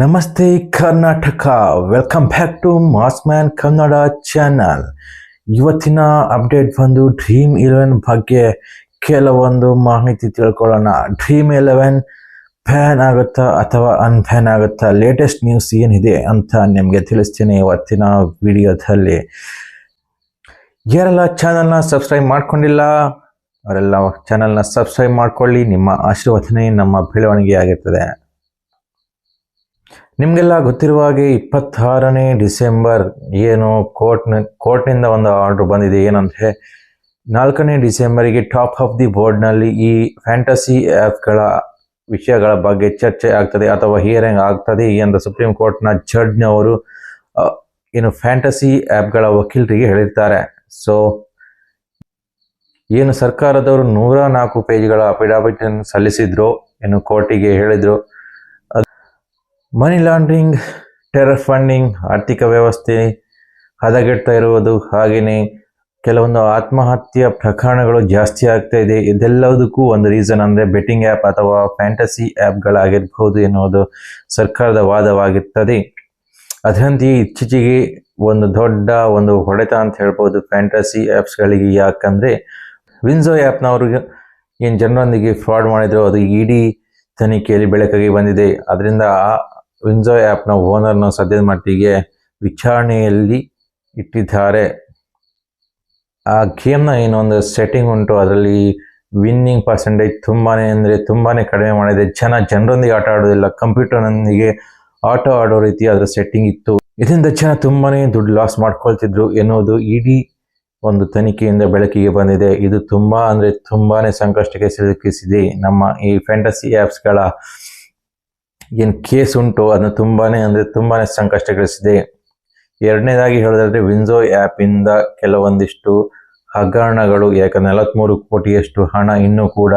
ನಮಸ್ತೆ Karnataka. Welcome back to Mass Man Kannada channel ಇವತ್ತಿನ update ಬಂದು ಡ್ರೀಮ್ ಇಲೆವೆನ್ ಬಗ್ಗೆ ಕೆಲವೊಂದು ಮಾಹಿತಿ ತಿಳ್ಕೊಳ್ಳೋಣ. ಡ್ರೀಮ್ ಇಲೆವೆನ್ ಫ್ಯಾನ್ ಆಗುತ್ತಾ ಅಥವಾ ಅನ್ಬ್ಯಾನ್ ಆಗುತ್ತಾ? ಲೇಟೆಸ್ಟ್ ನ್ಯೂಸ್ ಏನಿದೆ ಅಂತ ನಿಮಗೆ ತಿಳಿಸ್ತೀನಿ ಇವತ್ತಿನ ವಿಡಿಯೋದಲ್ಲಿ ಯಾರೆಲ್ಲ ಚಾನಲ್ನ ಸಬ್ಸ್ಕ್ರೈಬ್ ಮಾಡ್ಕೊಂಡಿಲ್ಲ, ಅವರೆಲ್ಲ ಚಾನಲ್ನ ಸಬ್ಸ್ಕ್ರೈಬ್ ಮಾಡ್ಕೊಳ್ಳಿ. ನಿಮ್ಮ ಆಶೀರ್ವಾದನೇ ನಮ್ಮ ಬೆಳವಣಿಗೆ ಆಗಿರ್ತದೆ. ನಿಮಗೆಲ್ಲ ಗೊತ್ತಿರುವ ಹಾಗೆ ಇಪ್ಪತ್ತಾರನೇ ಡಿಸೆಂಬರ್ ಏನು ಕೋರ್ಟ್ನ ಕೋರ್ಟ್ನಿಂದ ಒಂದು ಆರ್ಡರ್ ಬಂದಿದೆ ಏನಂದರೆ ನಾಲ್ಕನೇ ಡಿಸೆಂಬರಿಗೆ ಟಾಪ್ ಆಫ್ ದಿ ಬೋರ್ಡ್ನಲ್ಲಿ ಈ ಫ್ಯಾಂಟಸಿ ಆ್ಯಪ್ಗಳ ವಿಷಯಗಳ ಬಗ್ಗೆ ಚರ್ಚೆ ಆಗ್ತದೆ ಅಥವಾ ಹಿಯರಿಂಗ್ ಆಗ್ತದೆ ಅಂತ ಸುಪ್ರೀಂ ಕೋರ್ಟ್ನ ಜಡ್ಜ್ನವರು ಆ, ಏನು ಫ್ಯಾಂಟಸಿ ಆ್ಯಪ್ಗಳ ವಕೀಲರಿಗೆ ಹೇಳಿರ್ತಾರೆ. ಸೊ ಏನು ಸರ್ಕಾರದವರು ನೂರ ನಾಲ್ಕು ಪೇಜ್ಗಳ ಅಫಿಡವಿಟ್ ಸಲ್ಲಿಸಿದ್ರು ಏನು ಕೋರ್ಟಿಗೆ ಹೇಳಿದ್ರು ಮನಿ ಲಾಂಡ್ರಿಂಗ್ ಟೆರರ್ ಫಂಡಿಂಗ್ ಆರ್ಥಿಕ ವ್ಯವಸ್ಥೆ ಹದಗೆಡ್ತಾ ಇರುವುದು ಹಾಗೆಯೇ ಕೆಲವೊಂದು ಆತ್ಮಹತ್ಯೆ ಪ್ರಕರಣಗಳು ಜಾಸ್ತಿ ಆಗ್ತಾ ಇದೆ. ಇದೆಲ್ಲದಕ್ಕೂ ಒಂದು ರೀಸನ್ ಅಂದರೆ ಬೆಟ್ಟಿಂಗ್ ಆ್ಯಪ್ ಅಥವಾ ಫ್ಯಾಂಟಸಿ ಆ್ಯಪ್ಗಳಾಗಿರ್ಬೋದು ಎನ್ನುವುದು ಸರ್ಕಾರದ ವಾದವಾಗಿರ್ತದೆ. ಅದರಂತೆಯೇ ಇತ್ತೀಚೆಗೆ ಒಂದು ದೊಡ್ಡ ಒಂದು ಹೊಡೆತ ಅಂತ ಹೇಳ್ಬೋದು ಫ್ಯಾಂಟಸಿ ಆ್ಯಪ್ಸ್ಗಳಿಗೆ ಯಾಕಂದರೆ ವಿನ್ಸೋ ಆ್ಯಪ್ನವ್ರಿಗೆ ಏನು ಜನರೊಂದಿಗೆ ಫ್ರಾಡ್ ಮಾಡಿದ್ರು ಅದು ಇಡೀ ತನಿಖೆಯಲ್ಲಿ ಬೆಳಕಿಗೆ ಬಂದಿದೆ. ಅದರಿಂದ ಆ ವಿನ್ಸೋ ಆ್ಯಪ್ನ ಓನರ್ನ ಸದ್ಯದ ಮಟ್ಟಿಗೆ ವಿಚಾರಣೆಯಲ್ಲಿ ಇಟ್ಟಿದ್ದಾರೆ. ಆ ಗೇಮ್ನ ಏನೊಂದು ಸೆಟ್ಟಿಂಗ್ ಉಂಟು. ಅದರಲ್ಲಿ ವಿನ್ನಿಂಗ್ ಪರ್ಸೆಂಟೇಜ್ ತುಂಬಾನೇ ಅಂದರೆ ತುಂಬಾನೇ ಕಡಿಮೆ ಮಾಡಿದೆ. ಜನ, ಜನರೊಂದಿಗೆ ಆಟ ಆಡೋದಿಲ್ಲ. ಕಂಪ್ಯೂಟರ್ನೊಂದಿಗೆ ಆಟ ಆಡೋ ರೀತಿ ಅದರ ಸೆಟ್ಟಿಂಗ್ ಇತ್ತು. ಇದರಿಂದ ಜನ ತುಂಬಾನೇ ದುಡ್ಡು ಲಾಸ್ ಮಾಡ್ಕೊಳ್ತಿದ್ರು ಎನ್ನುವುದು ಇಡೀ ಒಂದು ತನಿಖೆಯಿಂದ ಬೆಳಕಿಗೆ ಬಂದಿದೆ. ಇದು ತುಂಬಾ ಅಂದ್ರೆ ತುಂಬಾನೇ ಸಂಕಷ್ಟಕ್ಕೆ ಸಿಲುಕಿಸಿದೆ ನಮ್ಮ ಈ ಫ್ಯಾಂಟಸಿ ಆ್ಯಪ್ಸ್ಗಳ ಏನು ಕೇಸ್ ಉಂಟು ಅದನ್ನು ತುಂಬಾನೇ ಅಂದ್ರೆ ತುಂಬಾನೇ ಸಂಕಷ್ಟಗಳಿಸಿದೆ. ಎರಡನೇದಾಗಿ ಹೇಳೋದಾದ್ರೆ ವಿಂಜೋ ಆ್ಯಪ್ ಇಂದ ಕೆಲವೊಂದಿಷ್ಟು ಹಗರಣಗಳು ಯಾಕಂದ್ರೆ ನಲವತ್ಮೂರು ಕೋಟಿಯಷ್ಟು ಹಣ ಇನ್ನೂ ಕೂಡ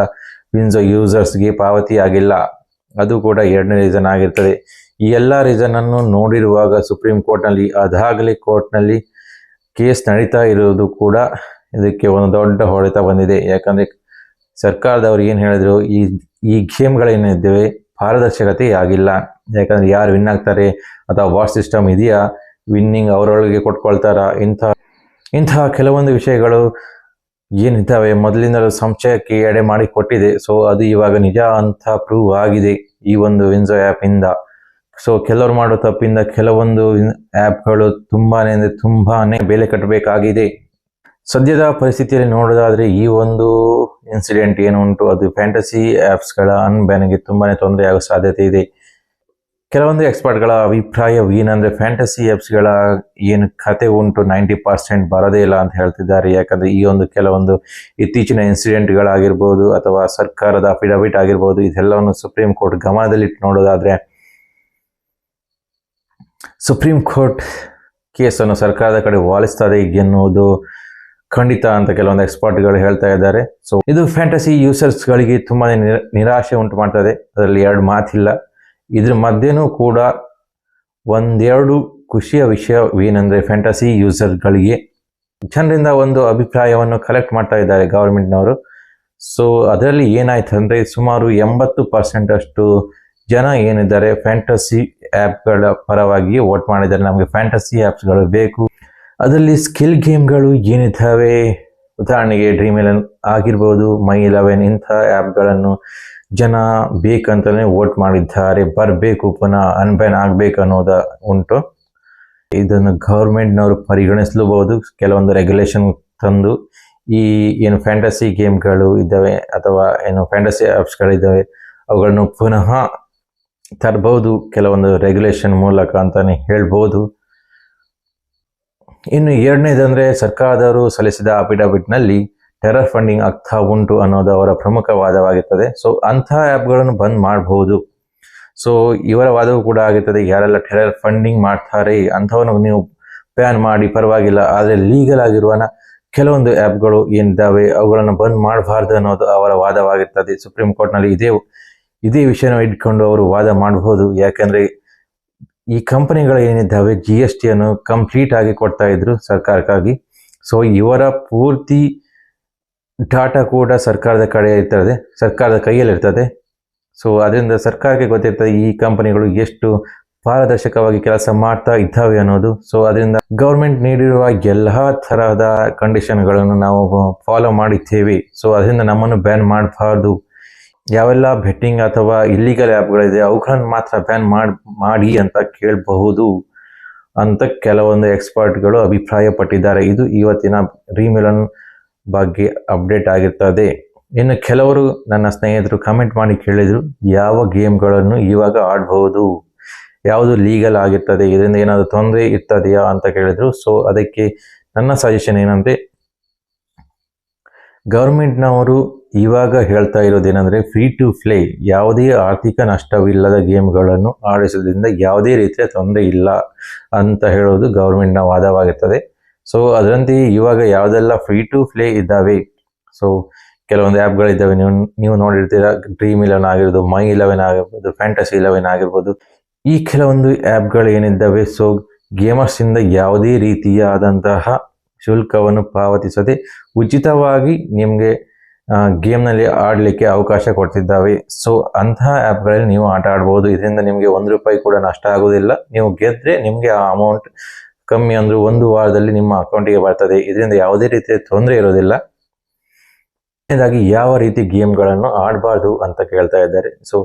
ವಿನ್ಸೋ ಯೂಸರ್ಸ್ಗೆ ಪಾವತಿ ಆಗಿಲ್ಲ ಅದು ಕೂಡ ಎರಡನೇ ರೀಸನ್ ಆಗಿರ್ತದೆ. ಈ ಎಲ್ಲ ರೀಸನ್ ಅನ್ನು ನೋಡಿರುವಾಗ ಸುಪ್ರೀಂ ಕೋರ್ಟ್ನಲ್ಲಿ, ಅದಾಗಲೇ ಕೋರ್ಟ್ನಲ್ಲಿ ಕೇಸ್ ನಡೀತಾ ಇರುವುದು ಕೂಡ ಇದಕ್ಕೆ ಒಂದು ದೊಡ್ಡ ಹೊಡೆತ ಬಂದಿದೆ. ಯಾಕಂದ್ರೆ ಸರ್ಕಾರದವರು ಏನು ಹೇಳಿದ್ರು, ಈ ಈ ಗೇಮ್ಗಳೇನಿದ್ದೇವೆ ಪಾರದರ್ಶಕತೆ ಆಗಿಲ್ಲ ಯಾಕಂದ್ರೆ ಯಾರು ವಿನ್ ಆಗ್ತಾರೆ ಅಥವಾ ವಾಟ್ ಸಿಸ್ಟಮ್ ಇದೆಯಾ? ವಿನ್ನಿಂಗ್ ಅವರೊಳಗೆ ಕೊಟ್ಕೊಳ್ತಾರ? ಇಂಥ ಇಂತಹ ಕೆಲವೊಂದು ವಿಷಯಗಳು ಏನಿದ್ದಾವೆ? ಮೊದಲಿಂದಲೂ ಸಂಶಯಕ್ಕೆ ಎಡೆ ಮಾಡಿ ಕೊಟ್ಟಿದೆ. ಸೊ ಅದು ಇವಾಗ ನಿಜ ಅಂತ ಪ್ರೂವ್ ಆಗಿದೆ ಈ ಒಂದು ವಿನ್ಸೋ ಆ್ಯಪ್ ಇಂದ. ಸೊ ಕೆಲವರು ಮಾಡೋ ತಪ್ಪಿಂದ ಕೆಲವೊಂದು ಆ್ಯಪ್ಗಳು ತುಂಬಾನೇ ಅಂದರೆ ತುಂಬಾನೇ ಬೆಲೆ ಕಟ್ಟಬೇಕಾಗಿದೆ. ಸದ್ಯದ ಪರಿಸ್ಥಿತಿಯಲ್ಲಿ ನೋಡೋದಾದ್ರೆ ಈ ಒಂದು ಇನ್ಸಿಡೆಂಟ್ ಏನು ಉಂಟು ಅದು ಫ್ಯಾಂಟಸಿ ಆ್ಯಪ್ಸ್ಗಳ ಅನ್ಬ್ಯಾನ್ಗೆ ತುಂಬಾನೇ ತೊಂದರೆ ಆಗೋ ಸಾಧ್ಯತೆ ಇದೆ. ಕೆಲವೊಂದು ಎಕ್ಸ್ಪರ್ಟ್ಗಳ ಅಭಿಪ್ರಾಯ ಏನಂದರೆ ಫ್ಯಾಂಟಸಿ ಆ್ಯಪ್ಸ್ಗಳ ಏನು ಕತೆ ಉಂಟು ನೈಂಟಿ ಪರ್ಸೆಂಟ್ ಬರೋದೇ ಇಲ್ಲ ಅಂತ ಹೇಳ್ತಿದ್ದಾರೆ. ಯಾಕಂದ್ರೆ ಈ ಒಂದು ಕೆಲವೊಂದು ಇತ್ತೀಚಿನ ಇನ್ಸಿಡೆಂಟ್ಗಳಾಗಿರ್ಬೋದು ಅಥವಾ ಸರ್ಕಾರದ ಅಫಿಡವಿಟ್ ಆಗಿರ್ಬೋದು, ಇದೆಲ್ಲವನ್ನು ಸುಪ್ರೀಂ ಕೋರ್ಟ್ ಗಮನದಲ್ಲಿಟ್ಟು ನೋಡೋದಾದ್ರೆ ಸುಪ್ರೀಂ ಕೋರ್ಟ್ ಕೇಸನ್ನು ಸರ್ಕಾರದ ಕಡೆ ವಾಲಿಸ್ತದೆ ಎನ್ನುವುದು ಖಂಡಿತ ಅಂತ ಕೆಲವೊಂದು ಎಕ್ಸ್ಪರ್ಟ್ಗಳು ಹೇಳ್ತಾ ಇದ್ದಾರೆ. ಸೊ ಇದು ಫ್ಯಾಂಟಸಿ ಯೂಸರ್ಸ್ಗಳಿಗೆ ತುಂಬಾ ನಿರಾಶೆ ಉಂಟು ಮಾಡ್ತದೆ. ಅದರಲ್ಲಿ ಎರಡು ಮಾತಿಲ್ಲ. ಇದ್ರ ಮಧ್ಯೆನೂ ಕೂಡ ಒಂದೆರಡು ಖುಷಿಯ ವಿಷಯವೇನೆಂದರೆ ಫ್ಯಾಂಟಸಿ ಯೂಸರ್ಗಳಿಗೆ ಜನರಿಂದ ಒಂದು ಅಭಿಪ್ರಾಯವನ್ನು ಕಲೆಕ್ಟ್ ಮಾಡ್ತಾ ಇದ್ದಾರೆ ಗವರ್ಮೆಂಟ್ನವರು ಸೊ ಅದರಲ್ಲಿ ಏನಾಯ್ತು ಅಂದರೆ ಸುಮಾರು ಎಂಬತ್ತು ಪರ್ಸೆಂಟ್ ಅಷ್ಟು ಜನ ಏನಿದ್ದಾರೆ ಫ್ಯಾಂಟಸಿ ಆ್ಯಪ್ಗಳ ಪರವಾಗಿ ವೋಟ್ ಮಾಡಿದ್ದಾರೆ. ನಮಗೆ ಫ್ಯಾಂಟಸಿ ಆ್ಯಪ್ಸ್ಗಳು ಬೇಕು. ಅದರಲ್ಲಿ ಸ್ಕಿಲ್ ಗೇಮ್ಗಳು ಏನಿದ್ದಾವೆ? ಉದಾಹರಣೆಗೆ ಡ್ರೀಮ್ ಇಲೆವೆನ್ ಆಗಿರ್ಬೋದು, ಮೈ ಇಲೆವೆನ್ ಇಂಥ ಆ್ಯಪ್ಗಳನ್ನು ಜನ ಬೇಕಂತಲೇ ವೋಟ್ ಮಾಡಿದ್ದಾರೆ. ಬರಬೇಕು ಪುನಃ, ಅನ್ಬ್ಯಾನ್ ಆಗಬೇಕು ಅನ್ನೋದ ಉಂಟು. ಇದನ್ನು ಗೌರ್ಮೆಂಟ್ನವರು ಪರಿಗಣಿಸಲೂಬಹುದು. ಕೆಲವೊಂದು ರೆಗ್ಯುಲೇಷನ್ ತಂದು ಈ ಏನು ಫ್ಯಾಂಟಸಿ ಗೇಮ್ಗಳು ಇದ್ದಾವೆ ಅಥವಾ ಏನು ಫ್ಯಾಂಟಸಿ ಆ್ಯಪ್ಸ್ಗಳಿದ್ದಾವೆ, ಅವುಗಳನ್ನು ಪುನಃ ತರಬಹುದು ಕೆಲವೊಂದು ರೆಗ್ಯುಲೇಷನ್ ಮೂಲಕ ಅಂತಲೇ ಹೇಳ್ಬೋದು. ಇನ್ನು ಎರಡನೇದಂದ್ರೆ ಸರ್ಕಾರದವರು ಸಲ್ಲಿಸಿದ ಅಫಿಡವಿಟ್ನಲ್ಲಿ ಟೆರರ್ ಫಂಡಿಂಗ್ ಆಗ್ತಾ ಉಂಟು ಅನ್ನೋದು ಅವರ ಪ್ರಮುಖ ವಾದವಾಗಿರ್ತದೆ. ಸೊ, ಅಂಥ ಆ್ಯಪ್ಗಳನ್ನು ಬಂದ್ ಮಾಡಬಹುದು ಸೊ, ಇವರ ವಾದವೂ ಕೂಡ ಆಗಿರ್ತದೆ, ಯಾರೆಲ್ಲ ಟೆರರ್ ಫಂಡಿಂಗ್ ಮಾಡ್ತಾರೆ, ಅಂಥವನ್ನು ನೀವು ಬ್ಯಾನ್ ಮಾಡಿ, ಪರವಾಗಿಲ್ಲ, ಆದರೆ ಲೀಗಲ್ ಆಗಿರುವ ಕೆಲವೊಂದು ಆ್ಯಪ್ಗಳು ಏನಿದ್ದಾವೆ, ಅವುಗಳನ್ನು ಬಂದ್ ಮಾಡಬಾರ್ದು ಅನ್ನೋದು ಅವರ ವಾದವಾಗಿರ್ತದೆ. ಸುಪ್ರೀಂ ಕೋರ್ಟ್ನಲ್ಲಿ ಇದೇ ಇದೇ ವಿಷಯನ ಇಟ್ಕೊಂಡು ಅವರು ವಾದ ಮಾಡಬಹುದು ಯಾಕಂದ್ರೆ ಈ ಕಂಪನಿಗಳು ಏನಿದ್ದಾವೆ ಜಿ ಎಸ್ ಟಿಯನ್ನು ಕಂಪ್ಲೀಟ್ ಆಗಿ ಕೊಡ್ತಾ ಇದ್ರು ಸರ್ಕಾರಕ್ಕಾಗಿ. ಸೊ ಇವರ ಪೂರ್ತಿ ಡಾಟಾ ಕೂಡ ಸರ್ಕಾರದ ಕಡೆ ಇರ್ತದೆ, ಸರ್ಕಾರದ ಕೈಯಲ್ಲಿ ಇರ್ತದೆ ಸೊ ಅದರಿಂದ ಸರ್ಕಾರಕ್ಕೆ ಗೊತ್ತಿರ್ತದೆ ಈ ಕಂಪನಿಗಳು ಎಷ್ಟು ಪಾರದರ್ಶಕವಾಗಿ ಕೆಲಸ ಮಾಡ್ತಾ ಇದ್ದಾವೆ ಅನ್ನೋದು. ಸೊ ಅದರಿಂದ ಗೌರ್ಮೆಂಟ್ ನೀಡಿರುವ ಎಲ್ಲ ತರಹದ ಕಂಡೀಷನ್ಗಳನ್ನು ನಾವು ಫಾಲೋ ಮಾಡಿದ್ದೇವೆ. ಸೊ ಅದರಿಂದ ನಮ್ಮನ್ನು ಬ್ಯಾನ್ ಮಾಡಬಾರ್ದು. ಯಾವೆಲ್ಲ ಬೆಟ್ಟಿಂಗ್ ಅಥವಾ ಇಲ್ಲಿಗಲ್ ಆ್ಯಪ್ಗಳಿದೆ ಅವುಗಳನ್ನು ಮಾತ್ರ ಬ್ಯಾನ್ ಮಾಡಿ ಮಾಡಿ ಅಂತ ಕೇಳಬಹುದು ಅಂತ ಕೆಲವೊಂದು ಎಕ್ಸ್ಪರ್ಟ್ಗಳು ಅಭಿಪ್ರಾಯಪಟ್ಟಿದ್ದಾರೆ. ಇದು ಇವತ್ತಿನ ರೀಮಿಲನ್ ಬಗ್ಗೆ ಅಪ್ಡೇಟ್ ಆಗಿರ್ತದೆ. ಇನ್ನು ಕೆಲವರು ನನ್ನ ಸ್ನೇಹಿತರು ಕಮೆಂಟ್ ಮಾಡಿ ಕೇಳಿದರು, ಯಾವ ಗೇಮ್ಗಳನ್ನು ಇವಾಗ ಆಡಬಹುದು? ಯಾವುದು ಲೀಗಲ್ ಆಗಿರ್ತದೆ? ಇದರಿಂದ ಏನಾದರೂ ತೊಂದರೆ ಇರ್ತದೆಯಾ ಅಂತ ಕೇಳಿದ್ರು. ಸೊ ಅದಕ್ಕೆ ನನ್ನ ಸಜೆಷನ್ ಏನಂದರೆ ಗೌರ್ಮೆಂಟ್ನವರು ಇವಾಗ ಹೇಳ್ತಾ ಇರೋದೇನೆಂದರೆ ಫ್ರೀ ಟು ಪ್ಲೇ ಯಾವುದೇ ಆರ್ಥಿಕ ನಷ್ಟವಿಲ್ಲದ ಗೇಮ್ಗಳನ್ನು ಆಡಿಸೋದ್ರಿಂದ ಯಾವುದೇ ರೀತಿಯ ತೊಂದರೆ ಇಲ್ಲ ಅಂತ ಹೇಳೋದು ಗೌರ್ಮೆಂಟ್ನ ವಾದವಾಗಿರ್ತದೆ. ಸೊ ಅದರಂತೆ ಇವಾಗ ಯಾವುದೆಲ್ಲ ಫ್ರೀ ಟು ಪ್ಲೇ ಇದ್ದಾವೆ? ಸೊ ಕೆಲವೊಂದು ಆ್ಯಪ್ಗಳಿದ್ದಾವೆ ನೀವು ನೀವು ನೋಡಿರ್ತೀರ ಡ್ರೀಮ್ ಇಲೆವೆನ್ ಆಗಿರ್ಬೋದು ಮೈ ಇಲೆವೆನ್ ಆಗಿರ್ಬೋದು ಫ್ಯಾಂಟಸಿ ಇಲೆವೆನ್ ಆಗಿರ್ಬೋದು. ಈ ಕೆಲವೊಂದು ಆ್ಯಪ್ಗಳು ಏನಿದ್ದಾವೆ? ಸೊ ಗೇಮರ್ಸಿಂದ ಯಾವುದೇ ರೀತಿಯಾದಂತಹ ಶುಲ್ಕವನ್ನು ಪಾವತಿಸದೆ ಉಚಿತವಾಗಿ ನಿಮಗೆ ಗೇಮ್ನಲ್ಲಿ ಆಡಲಿಕ್ಕೆ ಅವಕಾಶ ಕೊಡ್ತಿದ್ದಾವೆ. ಸೊ ಅಂತಹ ಆ್ಯಪ್ಗಳಲ್ಲಿ ನೀವು ಆಟ ಆಡ್ಬೋದು. ಇದರಿಂದ ನಿಮಗೆ ಒಂದು ರೂಪಾಯಿ ಕೂಡ ನಷ್ಟ ಆಗೋದಿಲ್ಲ ನೀವು ಗೆದ್ದರೆ ನಿಮಗೆ ಆ ಅಮೌಂಟ್ ಕಮ್ಮಿ ಅಂದರೂ ಒಂದು ವಾರದಲ್ಲಿ ನಿಮ್ಮ ಅಕೌಂಟಿಗೆ ಬರ್ತದೆ. ಇದರಿಂದ ಯಾವುದೇ ರೀತಿಯ ತೊಂದರೆ ಇರೋದಿಲ್ಲ. ಇದಾಗಿ ಯಾವ ರೀತಿ ಗೇಮ್ಗಳನ್ನು ಆಡಬಾರ್ದು ಅಂತ ಕೇಳ್ತಾ ಇದ್ದಾರೆ. ಸೊ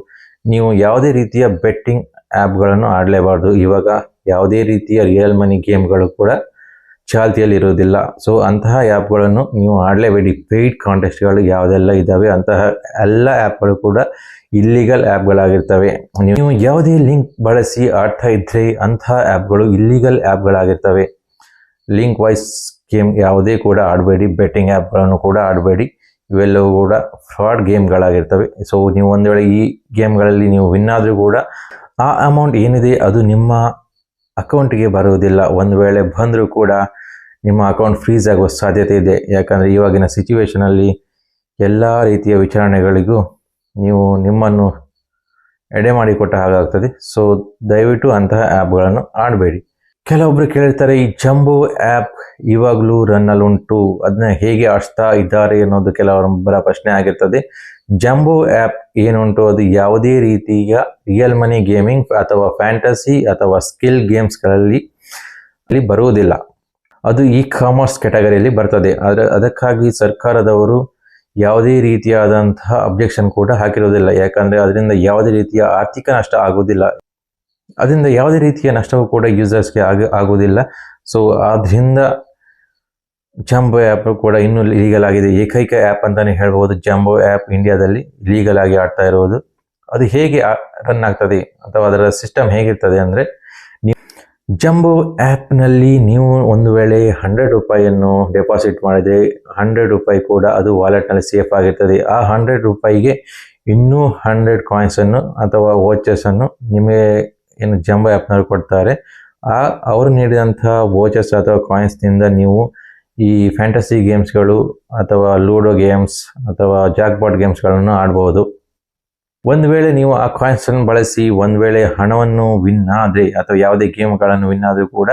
ನೀವು ಯಾವುದೇ ರೀತಿಯ ಬೆಟ್ಟಿಂಗ್ ಆ್ಯಪ್ಗಳನ್ನು ಆಡಲೇಬಾರ್ದು. ಇವಾಗ ಯಾವುದೇ ರೀತಿಯ ರಿಯಲ್ ಮನಿ ಗೇಮ್ಗಳು ಕೂಡ ಚಾಲ್ತಿಯಲ್ಲಿ ಇರೋದಿಲ್ಲ ಸೊ ಅಂತಹ ಆ್ಯಪ್ಗಳನ್ನು ನೀವು ಆಡಲೇಬೇಡಿ. ಪೇಯ್ಡ್ ಕಾಂಟೆಸ್ಟ್ಗಳು ಯಾವುದೆಲ್ಲ ಇದ್ದಾವೆ ಅಂತಹ ಎಲ್ಲ ಆ್ಯಪ್ಗಳು ಕೂಡ ಇಲ್ಲಿಗಲ್ ಆ್ಯಪ್ಗಳಾಗಿರ್ತವೆ ನೀವು ಯಾವುದೇ ಲಿಂಕ್ ಬಳಸಿ ಆಡ್ತಾ ಇದ್ದರೆ ಅಂತಹ ಆ್ಯಪ್ಗಳು ಇಲ್ಲಿಗಲ್ ಆ್ಯಪ್ಗಳಾಗಿರ್ತವೆ ಲಿಂಕ್ ವೈಸ್ ಗೇಮ್ ಯಾವುದೇ ಕೂಡ ಆಡಬೇಡಿ. ಬೆಟ್ಟಿಂಗ್ ಆ್ಯಪ್ಗಳನ್ನು ಕೂಡ ಆಡಬೇಡಿ. ಇವೆಲ್ಲವೂ ಕೂಡ ಫ್ರಾಡ್ ಗೇಮ್ಗಳಾಗಿರ್ತವೆ ಸೊ ನೀವು ಒಂದು ವೇಳೆ ಈ ಗೇಮ್ಗಳಲ್ಲಿ ನೀವು ವಿನ್ ಆದರೂ ಕೂಡ ಆ ಅಮೌಂಟ್ ಏನಿದೆ ಅದು ನಿಮ್ಮ ಅಕೌಂಟಿಗೆ ಬರುವುದಿಲ್ಲ. ಒಂದು ವೇಳೆ ಬಂದರೂ ಕೂಡ ನಿಮ್ಮ ಅಕೌಂಟ್ ಫ್ರೀಸ್ ಆಗುವ ಸಾಧ್ಯತೆ ಇದೆ. ಯಾಕಂದರೆ ಇವಾಗಿನ ಸಿಚುವೇಶನಲ್ಲಿ ಎಲ್ಲ ರೀತಿಯ ವಿಚಾರಣೆಗಳಿಗೂ ನೀವು ನಿಮ್ಮನ್ನು ಎಡೆ ಮಾಡಿಕೊಟ್ಟ ಹಾಗಾಗ್ತದೆ. ಸೊ, ದಯವಿಟ್ಟು ಅಂತಹ ಆ್ಯಪ್ಗಳನ್ನು ಆಡಬೇಡಿ. ಕೆಲವೊಬ್ಬರು ಕೇಳಿರ್ತಾರೆ ಈ ಜಂಬೋ ಆ್ಯಪ್ ಇವಾಗಲೂ ರನ್ನಲ್ಲಿ ಉಂಟು ಅದನ್ನ ಹೇಗೆ ಆಡಿಸ್ತಾ ಇದ್ದಾರೆ ಅನ್ನೋದು ಕೆಲವೊಬ್ಬರ ಪ್ರಶ್ನೆ ಆಗಿರ್ತದೆ. ಜಂಬೋ ಆ್ಯಪ್ ಏನುಂಟು? ಅದು ಯಾವುದೇ ರೀತಿಯ ರಿಯಲ್ ಮನಿ ಗೇಮಿಂಗ್ ಅಥವಾ ಫ್ಯಾಂಟಸಿ ಅಥವಾ ಸ್ಕಿಲ್ ಗೇಮ್ಸ್ಗಳಲ್ಲಿ ಅಲ್ಲಿ ಬರುವುದಿಲ್ಲ. ಅದು ಇ ಕಾಮರ್ಸ್ ಕ್ಯಾಟಗರಿಯಲ್ಲಿ ಬರ್ತದೆ. ಆದರೆ ಅದಕ್ಕಾಗಿ ಸರ್ಕಾರದವರು ಯಾವುದೇ ರೀತಿಯಾದಂತಹ ಅಬ್ಜೆಕ್ಷನ್ ಕೂಡ ಹಾಕಿರೋದಿಲ್ಲ ಯಾಕಂದರೆ ಅದರಿಂದ ಯಾವುದೇ ರೀತಿಯ ಆರ್ಥಿಕ ನಷ್ಟ ಆಗುವುದಿಲ್ಲ. ಅದರಿಂದ ಯಾವುದೇ ರೀತಿಯ ನಷ್ಟವೂ ಕೂಡ ಯೂಸರ್ಸ್ಗೆ ಆಗ ಆಗುವುದಿಲ್ಲ. ಸೊ ಆದ್ದರಿಂದ ಜಂಬೋ ಆ್ಯಪ್ ಕೂಡ ಇನ್ನೂ ಲೀಗಲ್ ಆಗಿದೆ. ಏಕೈಕ ಆ್ಯಪ್ ಅಂತಲೇ ಹೇಳ್ಬೋದು. ಜಂಬೋ ಆ್ಯಪ್ ಇಂಡಿಯಾದಲ್ಲಿ ಲೀಗಲ್ ಆಗಿ ಆಡ್ತಾ ಇರೋದು. ಅದು ಹೇಗೆ ರನ್ ಆಗ್ತದೆ ಅಥವಾ ಅದರ ಸಿಸ್ಟಮ್ ಹೇಗಿರ್ತದೆ ಅಂದರೆ ನೀವು ಜಂಬೋ ಆ್ಯಪ್ನಲ್ಲಿ ನೀವು ಒಂದು ವೇಳೆ ಹಂಡ್ರೆಡ್ ರೂಪಾಯಿಯನ್ನು ಡೆಪಾಸಿಟ್ ಮಾಡಿದರೆ ಹಂಡ್ರೆಡ್ ರೂಪಾಯಿ ಕೂಡ ಅದು ವಾಲೆಟ್ನಲ್ಲಿ ಸೇಫ್ ಆಗಿರ್ತದೆ. ಆ ಹಂಡ್ರೆಡ್ ರೂಪಾಯಿಗೆ ಇನ್ನೂ ಹಂಡ್ರೆಡ್ ಕಾಯಿನ್ಸನ್ನು ಅಥವಾ ವೋಚರ್ಸನ್ನು ನಿಮಗೆ ಏನು ಜಂಬೋ ಆ್ಯಪ್ನವ್ರು ಕೊಡ್ತಾರೆ. ಆ ಅವರು ನೀಡಿದಂಥ ವೋಚರ್ಸ್ ಅಥವಾ ಕಾಯಿನ್ಸ್ನಿಂದ ನೀವು ಈ ಫ್ಯಾಂಟಸಿ ಗೇಮ್ಸ್ಗಳು ಅಥವಾ ಲೂಡೋ ಗೇಮ್ಸ್ ಅಥವಾ ಜಾಕ್ಪಾಟ್ ಗೇಮ್ಸ್ಗಳನ್ನು ಆಡ್ಬೋದು. ಒಂದು ವೇಳೆ ನೀವು ಆ ಕಾಯಿನ್ಸನ್ನು ಬಳಸಿ, ಒಂದು ವೇಳೆ ಹಣವನ್ನು ವಿನ್ ಆದರೆ ಅಥವಾ ಯಾವುದೇ ಗೇಮ್ಗಳನ್ನು ವಿನ್ ಆದರೂ ಕೂಡ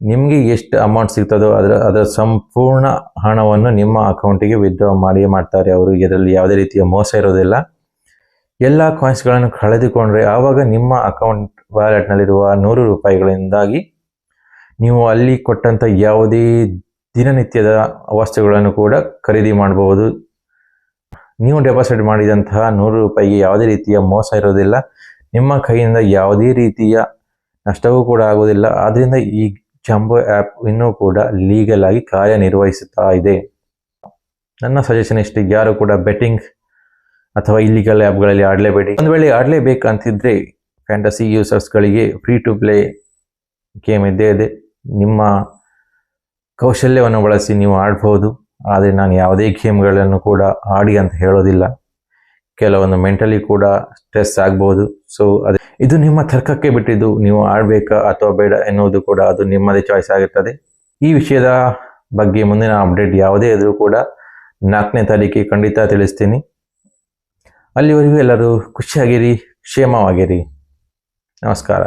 ನಿಮಗೆ ಎಷ್ಟು ಅಮೌಂಟ್ ಸಿಗ್ತದೋ ಅದರ ಅದರ ಸಂಪೂರ್ಣ ಹಣವನ್ನು ನಿಮ್ಮ ಅಕೌಂಟಿಗೆ ವಿತ್ಡ್ರಾ ಮಾಡಿಯೇ ಮಾಡ್ತಾರೆ ಅವರು. ಇದರಲ್ಲಿ ಯಾವುದೇ ರೀತಿಯ ಮೋಸ ಇರೋದಿಲ್ಲ. ಎಲ್ಲ ಕಾಯಿನ್ಸ್ಗಳನ್ನು ಕಳೆದುಕೊಂಡ್ರೆ ಆವಾಗ ನಿಮ್ಮ ಅಕೌಂಟ್ ವ್ಯಾಲೆಟ್ನಲ್ಲಿರುವ ನೂರು ರೂಪಾಯಿಗಳಿಂದಾಗಿ ನೀವು ಅಲ್ಲಿ ಕೊಟ್ಟಂಥ ಯಾವುದೇ ದಿನನಿತ್ಯದ ವಸ್ತುಗಳನ್ನು ಕೂಡ ಖರೀದಿ ಮಾಡಬಹುದು. ನೀವು ಡೆಪಾಸಿಟ್ ಮಾಡಿದಂತಹ ನೂರು ರೂಪಾಯಿಗೆ ಯಾವುದೇ ರೀತಿಯ ಮೋಸ ಇರೋದಿಲ್ಲ ನಿಮ್ಮ ಕೈಯಿಂದ ಯಾವುದೇ ರೀತಿಯ ನಷ್ಟವೂ ಕೂಡ ಆಗೋದಿಲ್ಲ ಆದ್ದರಿಂದ ಈ ಜಂಬೋ ಆ್ಯಪ್ ಇನ್ನೂ ಕೂಡ ಲೀಗಲ್ ಆಗಿ ಕಾರ್ಯನಿರ್ವಹಿಸುತ್ತಾ ಇದೆ. ನನ್ನ ಸಜೆಷನ್ ಇಷ್ಟು. ಯಾರು ಕೂಡ ಬೆಟ್ಟಿಂಗ್ ಅಥವಾ ಇಲ್ಲಿಗಲ್ ಆ್ಯಪ್ಗಳಲ್ಲಿ ಆಡಲೇಬೇಡಿ. ಒಂದು ವೇಳೆ ಆಡಲೇಬೇಕಂತಿದ್ರೆ ಫ್ಯಾಂಟಸಿ ಯೂಸರ್ಸ್ಗಳಿಗೆ ಫ್ರೀ ಟು ಪ್ಲೇ ಗೇಮ್ ಇದ್ದೇ ಇದೆ. ನಿಮ್ಮ ಕೌಶಲ್ಯವನ್ನು ಬಳಸಿ ನೀವು ಆಡ್ಬೋದು, ಆದರೆ ನಾನು ಯಾವುದೇ ಗೇಮ್ಗಳನ್ನು ಕೂಡ ಆಡಿ ಅಂತ ಹೇಳೋದಿಲ್ಲ. ಕೆಲವೊಂದು ಮೆಂಟಲಿ ಕೂಡ ಸ್ಟ್ರೆಸ್ ಆಗ್ಬೋದು. ಸೊ ಅದು ಇದು ನಿಮ್ಮ ತರ್ಕಕ್ಕೆ ಬಿಟ್ಟಿದ್ದು, ನೀವು ಆಡಬೇಕಾ ಅಥವಾ ಬೇಡ ಎನ್ನುವುದು ಕೂಡ ಅದು ನಿಮ್ಮದೇ ಚಾಯ್ಸ್ ಆಗಿರ್ತದೆ ಈ ವಿಷಯದ ಬಗ್ಗೆ ಮುಂದಿನ ಅಪ್ಡೇಟ್ ಯಾವುದೇ ಇದ್ರೂ ಕೂಡ ನಾಲ್ಕನೇ ತಾರೀಕಿಗೆ ಖಂಡಿತ ತಿಳಿಸ್ತೀನಿ. ಅಲ್ಲಿವರೆಗೂ ಎಲ್ಲರೂ ಖುಷಿಯಾಗಿರಿ, ಕ್ಷೇಮವಾಗಿರಿ. ನಮಸ್ಕಾರ.